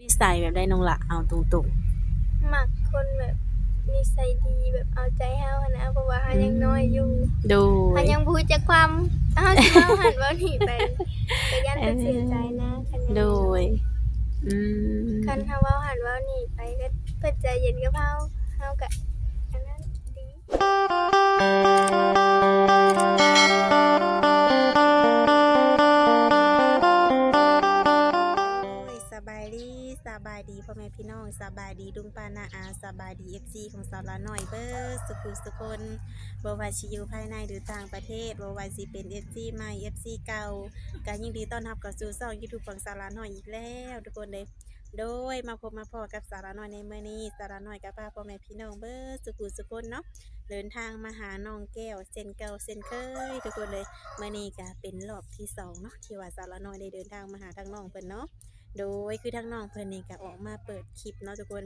นิสัยแบบได้น้องละเอาตรงมักคนแบบนิสัยดีแบบเอาใจเฮาหั้นนะเพราะว่าเฮายังน้อยอยู่ๆ โดเฮาย ยังบ่รู้จักความเฮาสิเว้าหันเว้านี่ไปก็ยันเพิ่นเสียใจนะคันยังโดย อืม คันเฮาเว้าหันเว้านี่ไปก็เพิ่นใจเย็นกับเฮาเฮาก็อันนั้นดี พ่อแม่พี่น้องสบายดีลุงปานาอาสบายดีเอฟซีของสาวละหน่อยเบิร์สุขุสุคนบวาสิยูภายในหรือต่างประเทศบวาสิเป็นเอฟซีใหม่เอฟซีเก่าการยินดีต้อนรับเข้าสู่ช่องยูทูบของสาวละหน่อยอีกแล้วทุกคนเลยโดยมาพบมาพอกับสาระน้อยในเมื่อนี้สาระน้อยกับป้าพ่อแม่พี่น้องเบิร์สุขุสุคนเนาะเดินทางมาหาน้องแก้วเส้นเก่าเส้นเคยทุกคนเลยเมื่อนี้ก็เป็นรอบที่สองเนาะที่ว่าสาระน้อยได้เดินทางมาหาทางน้องเพิ่นเนาะ โดยคือทั้งน้องเพิ่นนี่ก็ออกมาเปิดคลิปเนาะทุกคน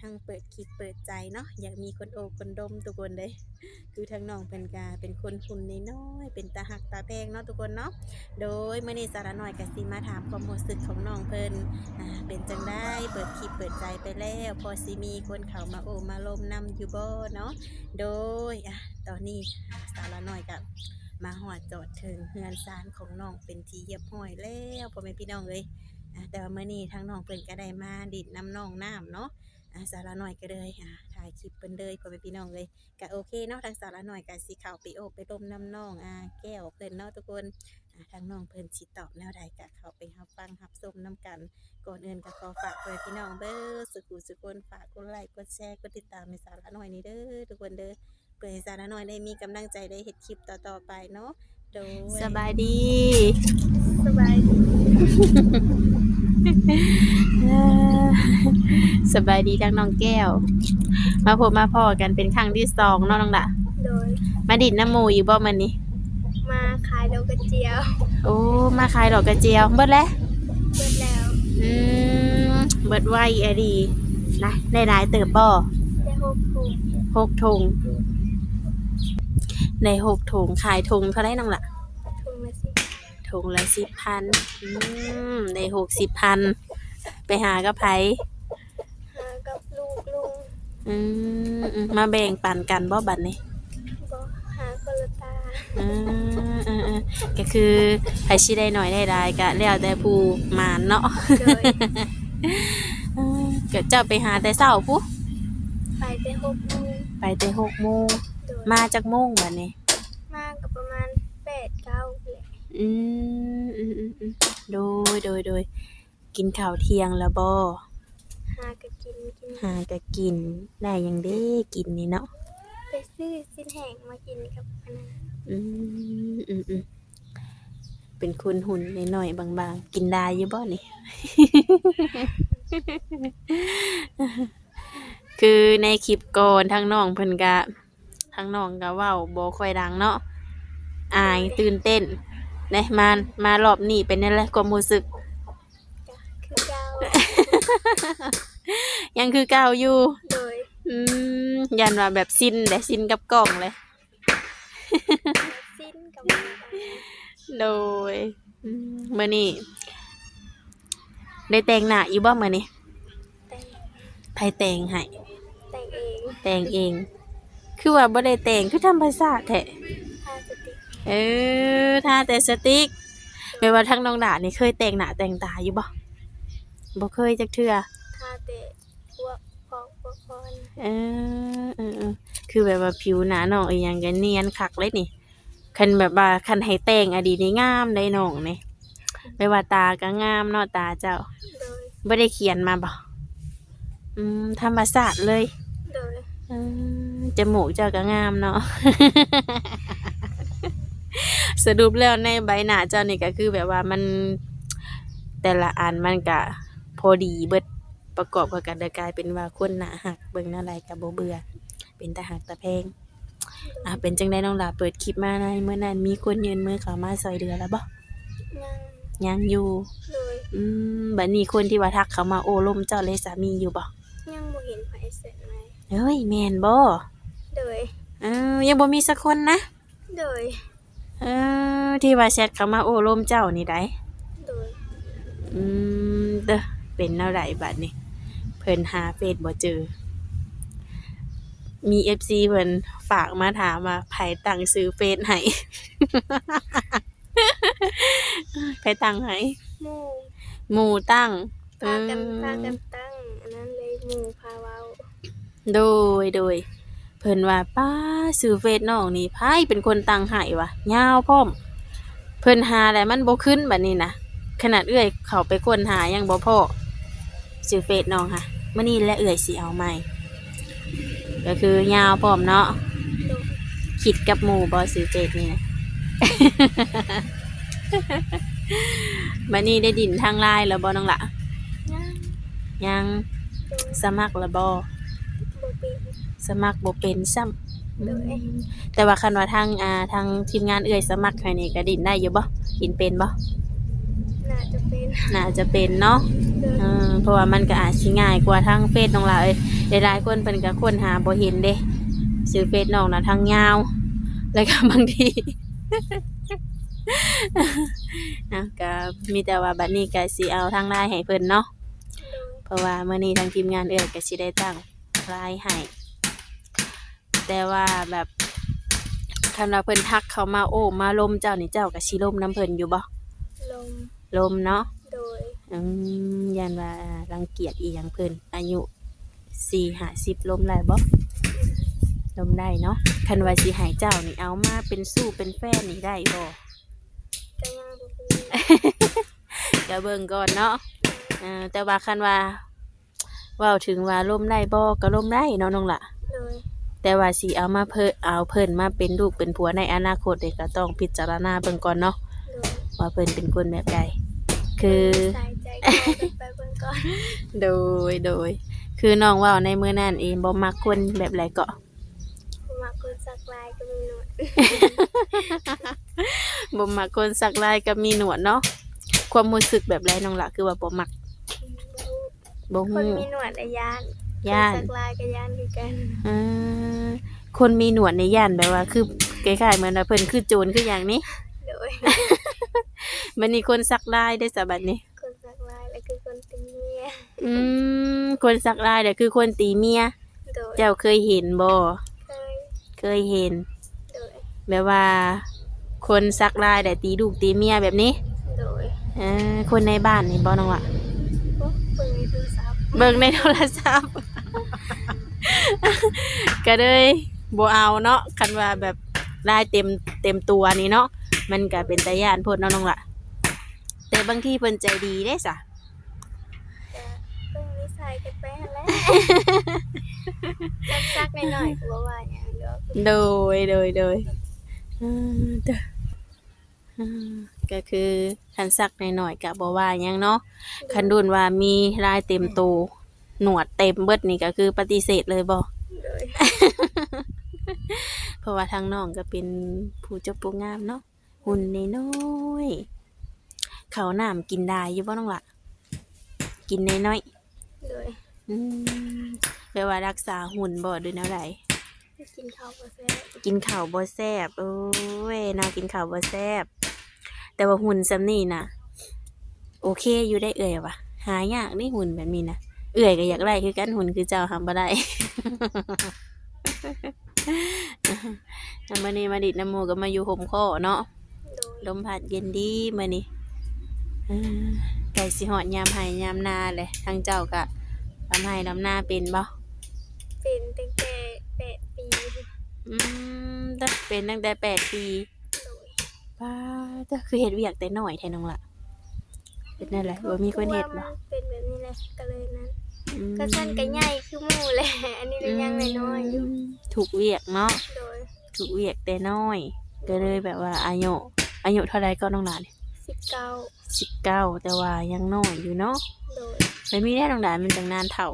ทั้งเปิดคลิปเปิดใจเนาะอยากมีคนโอบคนดมทุกคนเลยคือทั้งน้องเพิ่นก็เป็นคนหุ่นน้อยเป็นตาหักตาแพงเนาะทุกคนเนาะโดยเมื้อนี้สาระน้อยก็สิมาถามความรู้สึกของน้องเพิ่นอ่าเป็นจังได้เปิดคลิปเปิดใจไปแล้ว พอสิมีคนเข้ามาโอบมาลมนำอยู่บ่เนาะโดยอะตอนนี้สาระน้อยก็มาหอดจอดถึงเฮือนซานของน้องเป็นทีเรียบร้อยแล้วพ่อแม่พี่น้องเอ้ย แต่ว่าเมื่อนี้ทางน้องเพิ่นก็ได้มาดิดน้ำน้องน้ำเนาะอะสาระหน่อยก็เลยอะถ่ายคลิปเพิ่นเลยพ่อแม่พี่น้องเลยก็โอเคเนาะทางสาระหน่อยก็สิเข้าไปโอบไปร่มน้ำน้องอะแก้วเพิ่นเนาะทุกคนอะทางน้องเพิ่นสิตอบแนวใดก็เข้าไปรับฟังรับชมนํกัน ก่อนอื่นก็ขอฝากพ่อแม่พี่น้องเด้อสุขุสุคนฝากกดไลค์กดแชร์กดติดตามในสาระหน่อยนี้เด้อทุกคนเด้อเพื่อให้สาระหน่อยได้มีกำลังใจได้เฮ็ดคลิปต่อๆไปเนาะโดยสบายดีสบายดี สบายดีทั้งน้องแก้ว มาพบมาพอกันเป็นครั้งที่สองเนาะน้องละโดยมาดิดน้ำหมูอยู่บ่มันนี้ มาขายดอกกระเจียวโอ้ มาขายดอกกระเจียว เบิดแล้วเบิดแล้วอืมเบิดไวอะดีนะได้หลายเติบบ่ ได้หกถุงหกถุงในหกถุงขายถุงเท่าไรน้องละถุงละสิ ถุงละสิบพันอืมในหกสิบพัน ไปหากับไผหากับลูกลุงอืมอืมมาแบ่งปันกันบ่บัดนี้บ่หาคนละตาอืมอืมอืมก็คือไผสิได้หน่อยได้ได้ก็แล้วแต่ผู้หมานเนาะโดยอืมก็เจ้าไปหาแต่เช้าพุไปแต่หกโมงไปแต่หกโมงโดยมาจากโมงบัดนี้ มากับประมาณแปดเก้าแหละ อืมอืมอืมอืมโดยโดยโดยกินข้าวเที่ยงแล้วบ่หาก็กินกินหาก็กินได้หยังเด้กินนี่เนาะไปซื้อสิ้นแห้งมากินกับอันนั้นอืมอืมอืมเป็นคนหุ่นน้อยๆบางๆ กินได้อยู่บ่นี่ คือในคลิปก่อนทั้งน้องเพิ่นก็ทั้งน้องก็เว้าบ่ค่อยดังเนาะอายตื่นเต้น นะมามารอบนี้เป็นนั่นแหละความรู้สึกก็คือเก้ายังคือเก่าอยู่ โดยอืมยันว่าแบบสิ้นแต่สิ้นกับกล่องเลย สิ้นกับมันกันโดยอืมมื้อนี้ได้แต่งหน้าอยู่บ่มื้อนี้แต่งไผแต่งให้แต่งเองแต่งเอง คือว่าบ่ได้แต่งคือธรรมชาติแท้ทาสติก เออถ้าแต่สติ๊กแม่ว่าทั้งน้องดานี่เคยแต่งหน้าแต่งตาอยู่บ่บ่เคยจักเทื่อทาแต่พวกพอกพวกพรเออเออเออคือแบบว่าผิวหน้าน้องอีหยังก็เนียนคักเลยนี่คันแบบว่าคันให้แต่งอดีนี่งามได้น้องนี่ไม่ว่าตาก็งามเนาะตาเจ้าโดยบ่ได้เขียนมาบ่อืมธรรมศาสตร์เลยโดยอืมจมูกเจ้าก็งามเนาะ สรุปแล้วในใบหน้าเจ้านี่ก็คือแบบว่ามันแต่ละอันมันก็พอดีเบิดประกอบกับกันได้กลายเป็นว่าคนหน้าหักเบิ่งหน้าไรก็บ่เบื่อ เป็นตาหักตาแพงอะเป็นจังได๋น้องหลาเปิดคลิปมาในเมื่อนั้นมีคนยืนมือเข้ามาซอยเดือแล้วบ่ยังยังอยู่โดยอืมบัดนี้คนที่ว่าทักเขามาโอ้ลมเจ้าเลยสามีอยู่บ่ยังบ่เห็นไผเสร็จไหมเฮ้ยแม่นบ่โดยเออยังบ่มีสักคนนะโดย เออที่ว่าแชทเขามาโอ้ลมเจ้านี่ได้โดยอืมเด้อเป็นแนวใดบัดนี้เพิ่นหาเฟซบ่เจอ มี FC เพิ่นฝากมาถามว่าไผตั้งชื่อเฟซให้ ไผตั้งให้หมู่หมู่ตั้งพากันเออพากันตั้ง อันนั้นเลยหมู่พาเว้า โดยโดยเพิ่นว่าป้าซื้อเฟซน้องนี่ไผเป็นคนตังให้วะยาวพร้อม เพิ่นหาแล้วมันบ่ขึ้นแบัดนี้นะขนาดเอื้อยเขาไปค้นหายังบ่พอซื้อเฟซน้องค่ะมื้อนี้และเอื้อยสิเอาใหม่ก็คือยาวพร้อมเนาะโดยคิดกับหมู่บ่ซื้อเฟซนี่นะบัดนี้ได้ดินทางไลน์แล้วบ่น้องละยังสมัครแล้วบ่ สมัครบ่เป็นซ้ำโดยแต่ว่าคันว่าทางอ่าทางทีมงานเอื้อยสมัครให้นี่ก็ดินได้อยู่บ่ดินเป็นบ่น่าจะเป็นน่าจะเป็นเนาะ โดย เออเพราะว่ามันก็อาจสิง่ายกว่าทางเฟซน้องละเอ้ยหลายๆคนเพิ่นก็ค้นหาบ่เห็นเด้ซื้อเฟซน้องน่ะทางยาว แล้วก็บางที นะก็มีแต่ว่าบัดนี้ก็สิเอาทางไลน์ให้เพิ่นเนาะโดยเพราะว่ามื้อนี้ทางทีมงานเอื้อยก็สิได้ตั้งไลน์ให้ แต่ว่าแบบคันว่าเพิ่นทักเข้ามาโอ้มาลมเจ้านี่เจ้าก็สิลมน้ำเพิ่นอยู่บ่ลมลมเนาะโดยอืมยันว่ารังเกียจอีหยังเพิ่นอายุสี่ห้าสิบลมได้บ่ลมได้เนาะคันว่าสิให้เจ้านี่เอามาเป็นสู้เป็นแฟนนี่ได้บ่ก็ยังบ่เป็นก็เบิ่งก่อนเนาะเออแต่ว่าคันว่าเว้าถึงว่าลมได้บ่ก็ลมได้เนาะน้องล่ะโดย แต่ว่าสิเอามาเพิ่นเอาเพิ่นมาเป็นลูกเป็นผัวในอนาคตนี่ก็ต้องพิจารณาเบิ่งก่อนเนาะโดยว่าเพิ่นเป็นคนแบบใดคือใส่ใจก่อนไปเบิ่งก่อนโดยโดย คือน้องเว่าในมื้อนั้นเองบ่มักคนแบบไรก็มาคนสักลายก็มีหนวดบ่มักคนสักลายกับมีหนวดเนาะความรู้สึกแบบไรน้องละคือว่าบ่มักบ่คนฮู้มีหนวดอะยาน ย่านคนสักลายก็ยานคือกันเออคนมีหนวดในย่านแบบว่า คือคล้ายๆเหมือนว่าเพิ่นคือโจรคืออย่างนี้โดยมันมีคนสักลายได้สะบัดนี้คนสักลายแล้วคือคนตีเมียอืมคนสักลายเดี๋ยวคือคนตีเมียโดยเจ้าเคยเห็นบ่เคยเคยเห็น โดยแบบว่า คนสักลายแต่ตีลูกตีเมียแบบนี้โดยเออคนในบ้านนี่บ่น้องละโอ้เบิ่งในโทรศัพท์เบิ่งในโทรศัพท์ ก็เลยบ่เอาเนาะคันว่าแบบได้เต็มเต็มตัวนี่เนาะมันก็เป็นตาย่านโพดเนาะน้องละแต่บางทีเพิ่นใจดีเด้ซะจะเบิ่งนิสัยกันไปหั่นแหละซักๆหน่อยๆก็บ่ว่าหยังดอกโดยโดยโดยอืมเด้ออืมก็คือคันสักหน่อยๆก็บ่ว่าหยังเนาะคันดุนว่ามีลายเต็มตัว หนวดเต็มเบิดนี่ก็คือปฏิเสธเลยบ่โดยเพราะว่าทางน้องก็เป็นผู้เจ้าปูงามเนาะหุ่นน้อยๆเขาวน้ำกินได้อยู่บ่น้องละกินน้อยโดยๆอืมแปลว่ารักษาหุ่นบ่ด้วยแนวใดกินข้าวบ่แซ่บกินข้าวบ่แซ่บโอ้ยน้องกินข้าวบ่แซ่บแต่ว่าหุ่นซำนี้น่ะ โอเคอยู่ได้เอ่ยว่ะหายากนี่หุ่นแบบนี้นะ เอื่อยก็อยากได้คือกันหุ่นคือเจ้าทำบ่ได้อันมื้อนี้มาดิดน้ำหมูก็มาอยู่ห่มข้อเนาะโดยลมพัดเย็นดีมื้อนี้เออไก่สิหอดยามไห้ยามนาเลยทางเจ้าก็ทำไห้ลำนาเป็นบ่เป็นตั้งแต่แปดปี อืมตั้งเป็นตั้งแต่แปดปีโดยป้าก็คือเฮ็ดเวียกแต่น้อยแท้น้องละเป็นนั่นแหละว่ามีคนเฮ็ดบ่พราะว่ามันเป็นแบบนี้แหละก็เลยนั้นอืม ก็สั้นก็ใหญ่คือหมู่แหละอันนี้เลยยังน้อยๆอยู่มถูกเวียกเนาะโดยถูกเวียกแต่น้อย ก็เลยแบบว่าอายุอายุเท่าไรก็น้องหลานสิบเก้าสิบเก้าแต่ว่ายังน้อยอยู่เนาะโดยไม่มีแน่น้องหลานมันจังนานเถ่า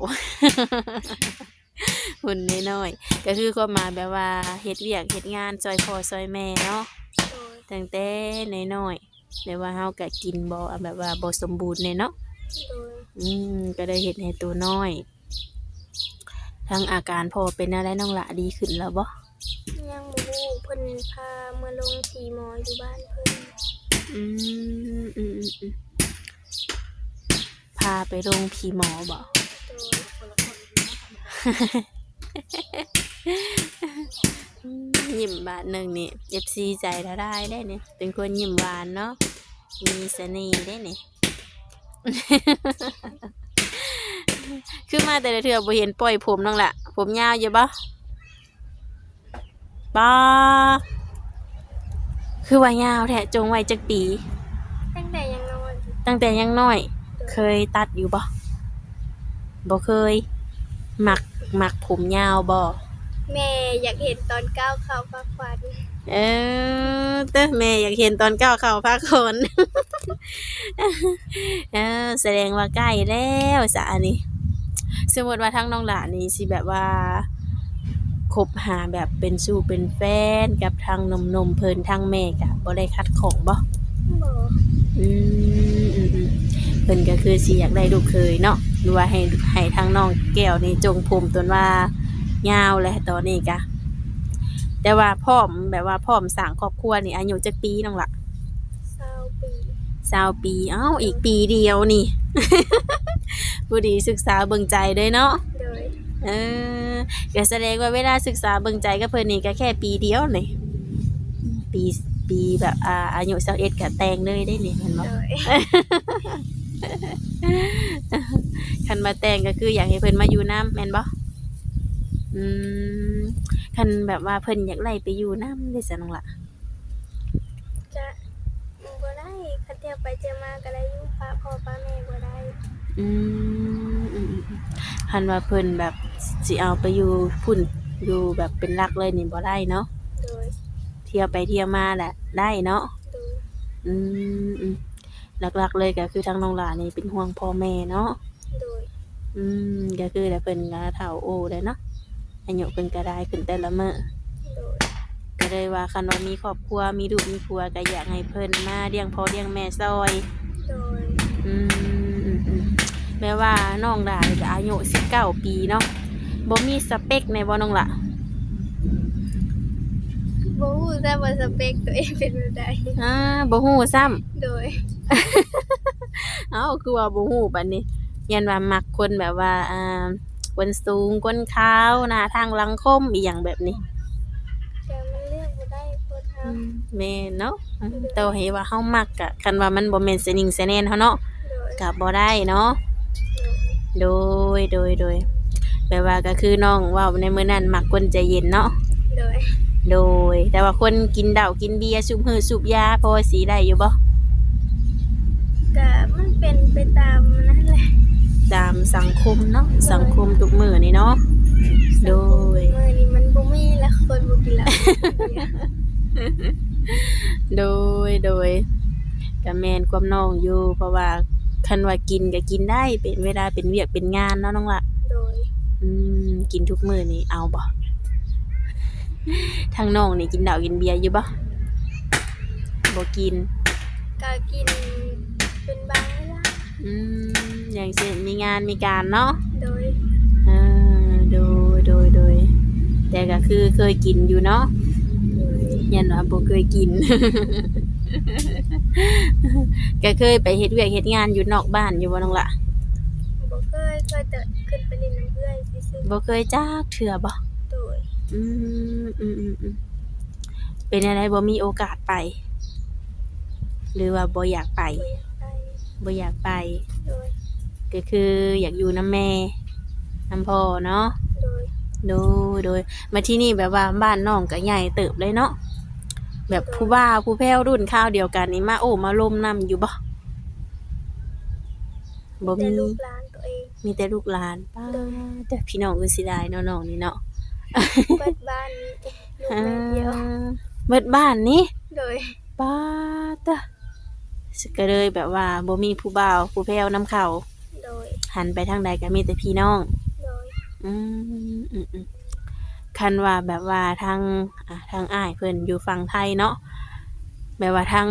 หุ่นน้อยๆก็คือความหมายแบบว่าเฮ็ดเวียกเฮ็ดงานซอยพ่อซอยแม่เนาะโดยตั้งแต่น้อยๆแต่ว่าเฮาก็กินบ่แบบว่าบ่สมบูรณ์เลยเนาะโดย อืมก็ได้เห็นให้ตัวน้อย ทั้งอาการพอเป็นอะไรน้องละดีขึ้นแล้วบ่ยังหมู่เพิ่นพามาลงทีหมออยู่บ้านเพิ่นอืมอืมอืมอืมพพาไปโรงพีหมอบ่อืมยิ้มบาทหนึ่งนี่ FC ใจละได้ได้เนี่ยเป็นคนยิ้มหวานเนาะมีเสน่ห์ได้เนี่ย คือมาแต่ละเทื่อบ่เห็นปล่อยผมน้องละผมยาวอยู่บ่บ่คือว่ายาวแท้จงไว้จักปี ตั้งแต่ยังนอนตั้งแต่ยังน้อย เคยตัดอยู่บ่บ่เคยมักมักผมยาวบ่แม่อยากเห็นตอนก้าวเข้าพักควัน เออเต้อแม่อยากเห็นตอนก้าวเข้าพักคนเออแสดงว่าใกล้แล้วสะอันนี้ สมมติว่าทั้งน้องหลานนี่สิแบบว่าคบหาแบบเป็นสู้เป็นแฟนกับทางนมนมๆเพิ่นทางแม่กะบ่ได้คัดของบ่บ่อืมอืมอืมเพิ่นก็คือสิอยากได้ลูกเคยเนาะหรือว่าให้ให้ทางน้องแก้วนี่จงผมตนว่ายาวแหละตอนนี้กะ แต่ว่าพร้อมแบบว่าพร้อมสร้างครอบครัวนี่อายุจักปีน้องละเศร้าปีสาวปี เอ้า อีกปีเดียวนี่ ผู้ดีศึกษาเบิ่งใจเด้เนาะ โดยเออก็แสดงว่าเวลาศึกษาเบิ่งใจกับเพิ่นนี่ก็แค่ปีเดียวนี่ปีปีแบบอ่าอายุ21ก็แต่งเลยได้นี่เห็นบ่โดยคันมาแต่งก็คืออยากให้เพิ่นมาอยู่น้ำแม่นบ่อืม คันแบบว่าเพิ่นอยากไล่ไปอยู่น้ำได้ซะน้องละจะบ่ได้คันเที่ยวไปเจอมาก็ได้อยู่ป้าพ่อป้าแม่บ่ได้อืมอืมอืมอืมคันว่าเพิ่นแบบสิเอาไปอยู่พุ่นอยู่แบบเป็นหลักเลยนี่บ่ได้เนาะโดยเที่ยวไปเที่ยวมาแหละได้เนาะโดยอืมอืมหลักๆเลยก็คือทางน้องหลานนี่เป็นห่วงพ่อแม่เนาะโดยอืมก็คือแต่เพิ่นก็เฒ่าโอ้ได้เนาะ อายุเพิ่นก็ได้ขึ้นแต่ละมื้อโดยก็เลยว่าคันว่ามีครอบครัวมีลูกมีผัวก็อยากให้เพิ่นมาเลี้ยงพ่อเลี้ยงแม่ซอยโดยอืมอืมอืมแม้ว่าน้องดาจะอายุ19ปีเนาะบ่มีสเปคในบ่น้องล่ะบ่ฮู้แต่ว่าสเปคตัวเองเป็นแบบใดอ่าบ่ฮู้ซ้ำโดย เอ้าคือว่าบ่ฮู้บัดนี้ยันว่ามักคนแบบว่าอ่า คนสูงคนขาวหน้าทางหลังคมอีหยังแบบนี้แต่มันเลือกบ่ได้คนเฮาแม่นเนาะอืมแต่ว่าให้ว่าเฮามักกะคันว่ามันบ่แม่นสนิงสแนนเฮาเนาะโดยก็บ่ได้เนาะโดยโดยโดยแปลว่าก็คือน้องเว่าในมื้อนั้นมักคนใจเย็นเนาะโดยโดย แต่ว่าคนกินเหล้ากินเบียร์สูบหือสูบยาพอสีได้อยู่บ่ก็มันเป็นไปตามนั่นแหละ ตามสังคมเนาะสังคมทุกมื้อนี่เนาะโดยมื้อนี้มันบ่มีแล้วคนบ่กินเหล้าโดยโดยก็แม่นความน้องอยู่ เพราะว่าคันว่ากินก็กินได้เป็นเวลาเป็นเวียกเป็นงานเนาะน้องละโดยอืมกินทุกมื้อนี่เอาบ่ทางน้องนี่กินเหล้ากินเบียร์อยู่บ่บ่กินก็กินเป็นบางเวลาอืม อย่างเช่นมีงานมีการเนาะโดยอ่าโดยโดยโดยแต่ก็คือเคยกินอยู่เนาะโดยยันว่าบ่เคยกิน ก็เคยไปเฮ็ดเวียกเฮ็ดงานอยู่นอกบ้านอยู่บ่น้องละบ่เคยเคยแต่ขึ้นไปเล่นน้ำเอื้อยซื่อบ่เคยจักเทื่อบ่ๆโดยอืมอืมอืมอืมเป็นอะไรบ่มีโอกาสไป หรือว่าบ่อยากไปบ่อยากไปบ่อยากไปโดย ก็คืออยากอยู่น้ำแม่น้ำพ่อเนาะโดยโดยโดยมาที่นี่แบบว่าบ้านน้องก็ใหญ่เติบเลยเนาะแบบผู้บ่าวผู้แพ้วรุ่นข้าวเดียวกันนี่มาโอ้มาลมนำอยู่บ่บ่แต่มีลูกหลานตัวเองมีแต่ลูกหลานป้าแต่พี่น้องคือสิได้เนาะน้องนี่เนาะเปิดบ้านนี้ลูกแม่เดียวอ่าเบิดบ้านนี้โดยป้าตะสก็เลยแบบว่าบ่มีผู้บ่าวผู้แพ้วนำเขาโดย หันไปทางใดก็มีแต่พี่น้อง โดยอืมอืมอืมคันว่าแบบว่าทางอะทางอ้ายเพิ่นอยู่ฝั่งไทยเนาะแบบว่าทาง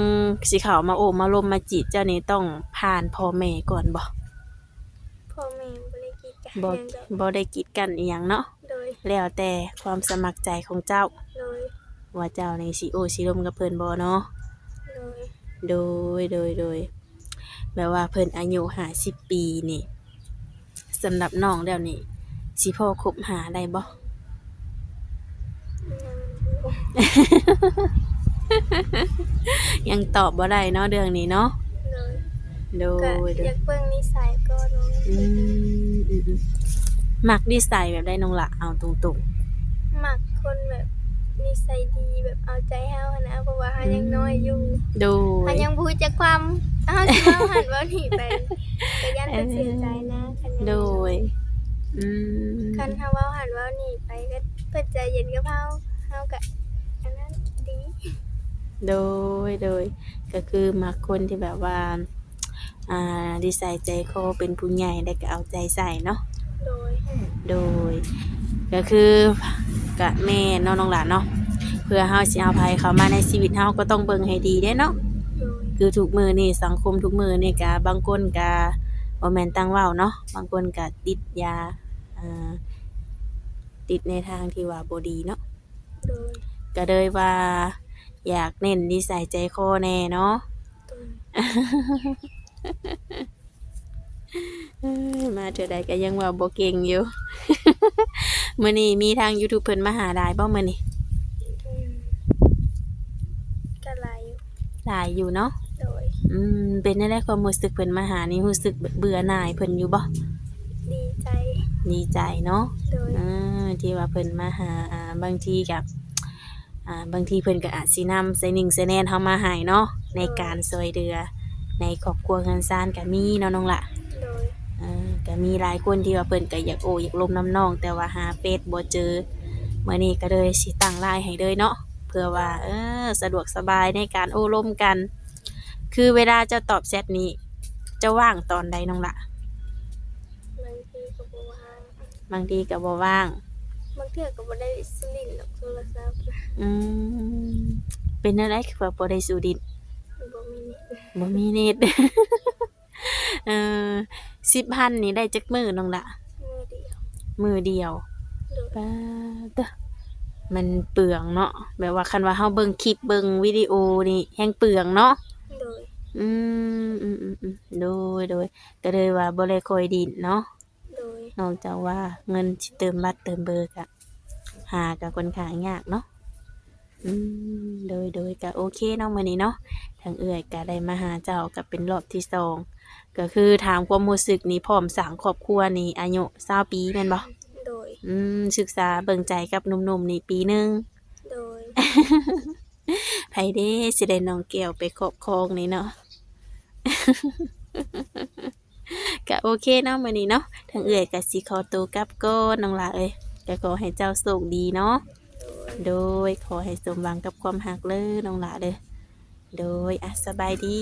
สิเขามาโอบมาลมมาจีบเจ้านี่ต้องผ่านพ่อแม่ก่อนบ่พ่อแม่บ่ได้กีดกันบ่หยังดอกบ่ได้กีดกันอีหยังเนาะโดยแล้วแต่ความสมัครใจของเจ้า โดยว่าเจ้านี่สิโอสิลมกับเพิ่นบ่เนาะ โดยโดยโดยโดยแบบว่าเพิ่นอายุ50ปีนี่ สำหรับน้องแล้วนี่สิพอคบหาได้บ่ยังบ่ ยังตอบบ่ได้เนาะเรื่องนี้เนาะโดยโดก็ยโดอยยากเบิ่งนิสัยก่อนว่าอืมอืมอืมมักนิสัยแบบได้น้องละเอาตรงมักคนแบบนิสัยดีแบบเอาใจเฮาหั้นนะเพราะว่าเฮายังน้อยอยู่ๆ โดเฮายยังบ่รู้จักความ เฮาสิเว้าหันเว้านี่ไปก็ยันเพิ่นเสียใจนะคันยังโดย อืมคันเฮาเว้าหันเว้านี่ไปก็เพิ่นใจเย็นกับเฮาเฮาก็อันนั้นดีโดยโดยก็คือมักคนที่แบบว่า อ่าดีใส่ใจคอเป็นผู้ใหญ่ได้ก็เอาใจใส่เนาะโดยโดย ก็คือกะแม่เนาะน้องหลานเนาะเพื่อเฮาสิเอาภัยเข้ามาในชีวิตเฮาก็ต้องเบิ่งให้ดีเด้เนาะโดย คือทุกมือนี่สังคมทุกมือนี่กะบางคนกะบ่แม่นตั้งเว้าเนาะบางคนกะติดยาอ่าติดในทางที่ว่าบ่ดีเนาะโดยก็เลยว่า อยากเน้นนิสัยใจคอแน่เนาะโดยเอ้ยมาเทื่อใดก็ยังว่าบ่เก่งอยู่ มื้อนี้มีทาง YouTube เพิ่นมาหาได้บ่มื้อนี้อืมก็หลายอยู่หลายอยู่เนาะ โดยอืมเป็นจังได๋ความรู้สึกเพิ่นมาหานี่รู้สึกแบบเบื่อหน่ายเพิ่นอยู่บ่ดีใจ ดีใจเนาะโดย อ่าที่ว่าเพิ่นมาหาอ่าบางทีกับอ่าบางทีเพิ่นก็อาจสินำใส่นิ่งใส่แนนเฮามาให้เนาะในการช่วยเหลือในครอบครัวเงินซ่านก็มีเนาะน้องละ โดยอ่าก็มีหลายคนที่ว่าเพิ่นก็อยากโออยากลมน้ำน้อง แต่ว่าหาเฟซบ่เจอมื้อนี้ก็เลยสิตั้งไลน์ให้เลยเนาะเพื่อว่าเออสะดวกสบายในการโอ้ลมกัน คือเวลาจะตอบแชทนี้จะว่างตอนใดน้องละบางทีก็บ่ว่างบางทีก็บ่ว่าง บางเทื่อก็บ่ได้สลินหรอกโทรศัพท์อืมเป็นอะไรคือว่าบ่ได้สู่ดินบ่มีบ่มีเน็ต เออสิบพันนี่ได้จักมือน้องละมือเดียวมือเดียวโดยป้าเด้อมันเปลืองเนาะแบบว่าคันว่าเฮาเบิ่งคลิปเบิ่งวิดีโอนี่แฮงเปลืองเนาะโดย อืมอืมอืมอืมโดยโดยก็เลยว่าบ่ได้ค่อยดินเนาะโดย นอกจากว่าเงินสิเติมบัตรเติมเบอร์ก็หาก็ค่อนข้างยากเนาะอืมโดยโดยก็โอเคเนาะมื้อนี้เนาะทางเอื้อยก็ได้มาหาเจ้าก็เป็นรอบที่สองก็คือถามความรู้สึกนี่พร้อมสร้างครอบครัวนี่อายุ20ปีแม่นบ่โดย อืมศึกษาเบิ่งใจกับหนุ่มๆนี่ปีหนึง โดย ไผเด้สิได้น้องแก้วไปครอบครองนี่เนาะ ก็โอเคเนาะมื้อนี้เนาะทางเอื้อยก็สิขอตัวกลับก่อนน้องหลาเอ้ยก็ขอให้เจ้าโชคดีเนาะโดยขอให้สมหวังกับความหักเลยน้องหลาเด้อโดยอะสบายดี